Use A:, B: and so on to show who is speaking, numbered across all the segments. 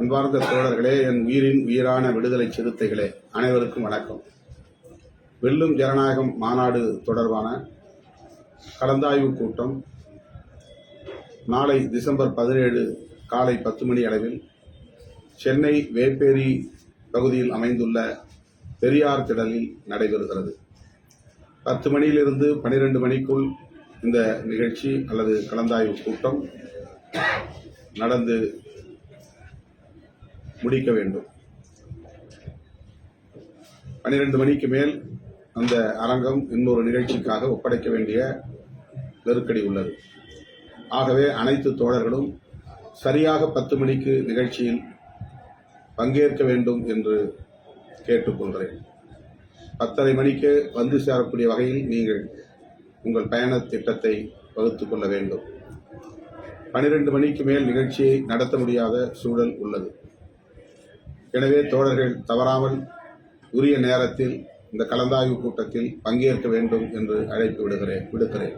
A: அன்பார்ந்த தோழர்களே என் உயிரின் உயிரான விடுதலை சிறுத்தைகளே அனைவருக்கும் வணக்கம். வெல்லும் ஜனநாயகம் மாநாடு தொடர்பான கலந்தாய்வு கூட்டம் நாளை டிசம்பர் பதினேழு காலை பத்து மணி அளவில் சென்னை வேப்பேரி பகுதியில் அமைந்துள்ள பெரியார் திடலில் நடைபெறுகிறது. பத்து மணியிலிருந்து பனிரெண்டு மணிக்குள் இந்த நிகழ்ச்சி அல்லது கலந்தாய்வு கூட்டம் நடந்து முடிக்க வேண்டும். பன்னிரண்டு மணிக்கு மேல் அந்த அரங்கம் இன்னொரு நிகழ்ச்சிக்காக ஒப்படைக்க வேண்டிய நெருக்கடி உள்ளது. ஆகவே அனைத்து தோழர்களும் சரியாக பத்து மணிக்கு நிகழ்ச்சியில் பங்கேற்க வேண்டும் என்று கேட்டுக்கொள்கிறேன். பத்தரை மணிக்கு வந்து சேரக்கூடிய வகையில் நீங்கள் உங்கள் பயண திட்டத்தை வகுத்து கொள்ள வேண்டும். பனிரெண்டு மணிக்கு மேல் நிகழ்ச்சியை நடத்த முடியாத சூழல் உள்ளது. எனவே தோழர்கள் தவறாமல் உரிய நேரத்தில் இந்த கலந்தாய்வு கூட்டத்தில் பங்கேற்க வேண்டும் என்று அழைப்பு விடுகிறேன் விடுக்கிறேன்.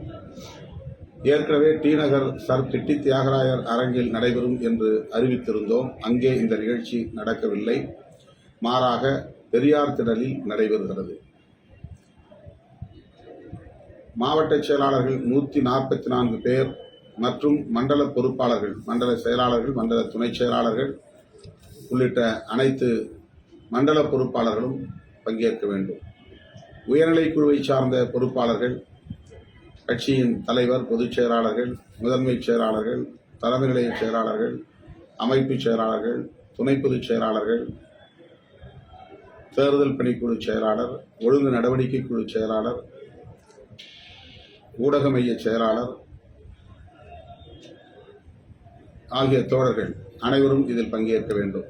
A: ஏற்கனவே டி நகர் சர் கிட்டி தியாகராயர் அரங்கில் நடைபெறும் என்று அறிவித்திருந்தோம். அங்கே இந்த நிகழ்ச்சி நடக்கவில்லை. மாறாக பெரியார் திடலில் நடைபெறுகிறது. மாவட்ட செயலாளர்கள் நூற்றி நாற்பத்தி நான்கு பேர் மற்றும் மண்டல பொறுப்பாளர்கள் மண்டல செயலாளர்கள் மண்டல துணை செயலாளர்கள் உள்ளிட்ட அனைத்து மண்டல பொறுப்பாளர்களும் பங்கேற்க வேண்டும். உயர்நிலை குழுவை சார்ந்த பொறுப்பாளர்கள் கட்சியின் தலைவர் பொதுச் செயலாளர்கள் முதன்மை செயலாளர்கள் தலைமை நிலைய செயலாளர்கள் அமைப்பு செயலாளர்கள் துணை பொதுச் செயலாளர்கள் தேர்தல் பணிக்குழு செயலாளர் ஒழுங்கு நடவடிக்கை குழு செயலாளர் ஊடக மைய செயலாளர் ஆகிய தோழர்கள் அனைவரும் இதில் பங்கேற்க வேண்டும்.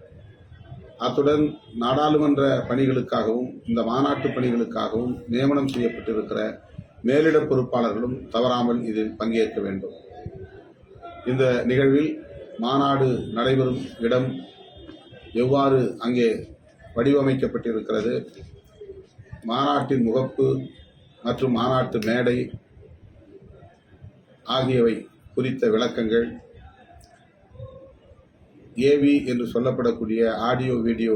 A: அத்துடன் நாடாளுமன்ற பணிகளுக்காகவும் இந்த மாநாட்டு பணிகளுக்காகவும் நியமனம் செய்யப்பட்டிருக்கிற மேலிட பொறுப்பாளர்களும் தவறாமல் இதில் பங்கேற்க வேண்டும். இந்த நிகழ்வில் மாநாடு நடைபெறும் இடம் எவ்வாறு அங்கே வடிவமைக்கப்பட்டிருக்கிறது? மாநாட்டின் முகப்பு மற்றும் மாநாட்டு மேடை ஆகியவை குறித்த விளக்கங்கள் ஏவி என்று சொல்லப்படக்கூடிய ஆடியோ வீடியோ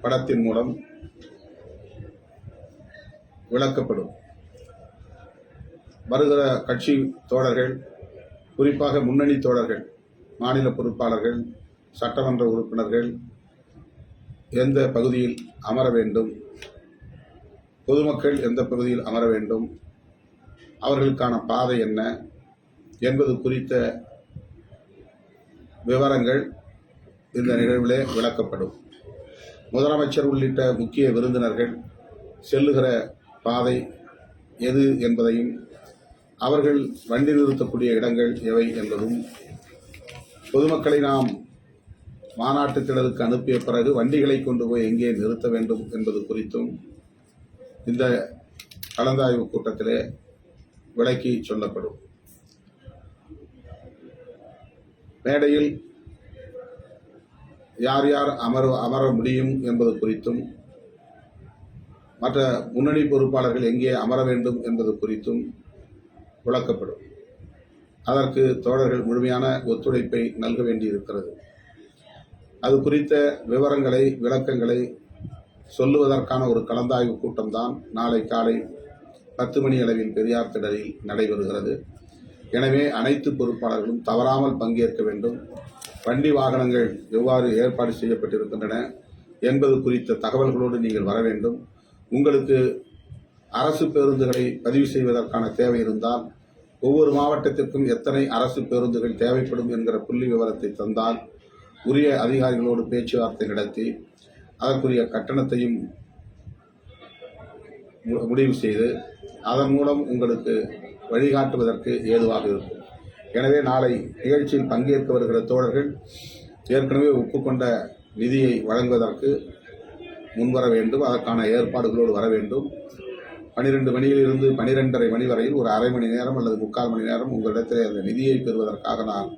A: படத்தின் மூலம் விளக்கப்படும். வருகிற கட்சி தோழர்கள் குறிப்பாக முன்னணி தோழர்கள் மாநில பொறுப்பாளர்கள் சட்டமன்ற உறுப்பினர்கள் எந்த பகுதியில் அமர வேண்டும் பொதுமக்கள் எந்த பகுதியில் அமர வேண்டும் அவர்களுக்கான பாதை என்ன என்பது குறித்த விவரங்கள் இந்த நிகழ்விலே விளக்கப்படும். முதலமைச்சர் உள்ளிட்ட முக்கிய விருந்தினர்கள் செல்லுகிற பாதை எது என்பதையும் அவர்கள் வண்டி நிறுத்தக்கூடிய இடங்கள் எவை என்பதும் பொதுமக்களை நாம் மாநாட்டு திடலுக்கு அனுப்பிய பிறகு வண்டிகளை கொண்டு போய் எங்கே நிறுத்த வேண்டும் என்பது குறித்தும் இந்த கலந்தாய்வு கூட்டத்திலே விளக்கி சொல்லப்படும். மேடையில் யார் யார் அமர அமர முடியும் என்பது குறித்தும் மற்ற முன்னணி பொறுப்பாளர்கள் எங்கே அமர வேண்டும் என்பது குறித்தும் விளக்கப்படும். அதற்கு தோழர்கள் முழுமையான ஒத்துழைப்பை நல்க வேண்டியிருக்கிறது. அது குறித்த விவரங்களை விளக்கங்களை சொல்லுவதற்கான ஒரு கலந்தாய்வு கூட்டம்தான் நாளை காலை பத்து மணி அளவில் பெரியார் திடலில் நடைபெறுகிறது. எனவே அனைத்து பொறுப்பாளர்களும் தவறாமல் பங்கேற்க வேண்டும். வண்டி வாகனங்கள் எவ்வாறு ஏற்பாடு செய்யப்பட்டிருக்கின்றன என்பது குறித்த தகவல்களோடு நீங்கள் வர வேண்டும். உங்களுக்கு அரசு பேருந்துகளை பதிவு செய்வதற்கான தேவை இருந்தால் ஒவ்வொரு மாவட்டத்திற்கும் எத்தனை அரசு பேருந்துகள் தேவைப்படும் என்கிற புள்ளி விவரத்தை தந்தால் உரிய அதிகாரிகளோடு பேச்சுவார்த்தை நடத்தி அதற்குரிய கட்டணத்தையும் மு- முடிவு செய்து அதன் மூலம் உங்களுக்கு வழிகாட்டுவதற்கு ஏதுவாக இருக்கும். எனவே நாளை நிகழ்ச்சியில் பங்கேற்க வருகிற தோழர்கள் ஏற்கனவே ஒப்புக்கொண்ட நிதியை வழங்குவதற்கு முன்வர வேண்டும். அதற்கான ஏற்பாடுகளோடு வர வேண்டும். பனிரெண்டு மணியிலிருந்து பனிரெண்டரை மணி வரையில் ஒரு அரை மணி நேரம் அல்லது முக்கால் மணி நேரம் உங்களிடத்தில் அந்த நிதியை பெறுவதற்காக நான்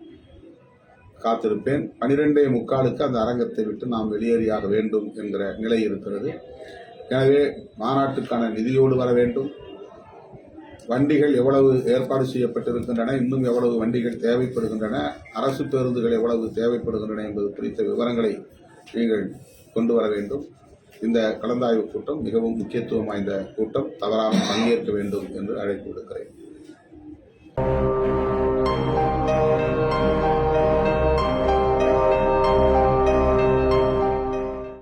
A: காத்திருப்பேன். பனிரெண்டே முக்காலுக்கு அந்த அரங்கத்தை விட்டு நாம் வெளியேறியாக வேண்டும் என்கிற நிலை இருக்கிறது. எனவே மாநாட்டுக்கான நிதியோடு வர வேண்டும். வண்டிகள் எவ்வளவு ஏற்பாடு செய்யப்பட்டிருக்கின்றன இன்னும் எவ்வளவு வண்டிகள் தேவைப்படுகின்றன அரசு பேருந்துகள் எவ்வளவு தேவைப்படுகின்றன என்பது குறித்த விவரங்களை நீங்கள் கொண்டு வர வேண்டும். இந்த கலந்தாய்வு கூட்டம் மிகவும் முக்கியத்துவம் வாய்ந்த கூட்டம் தவறாமல் பங்கேற்க வேண்டும் என்று அழைப்பு விடுக்கிறேன்.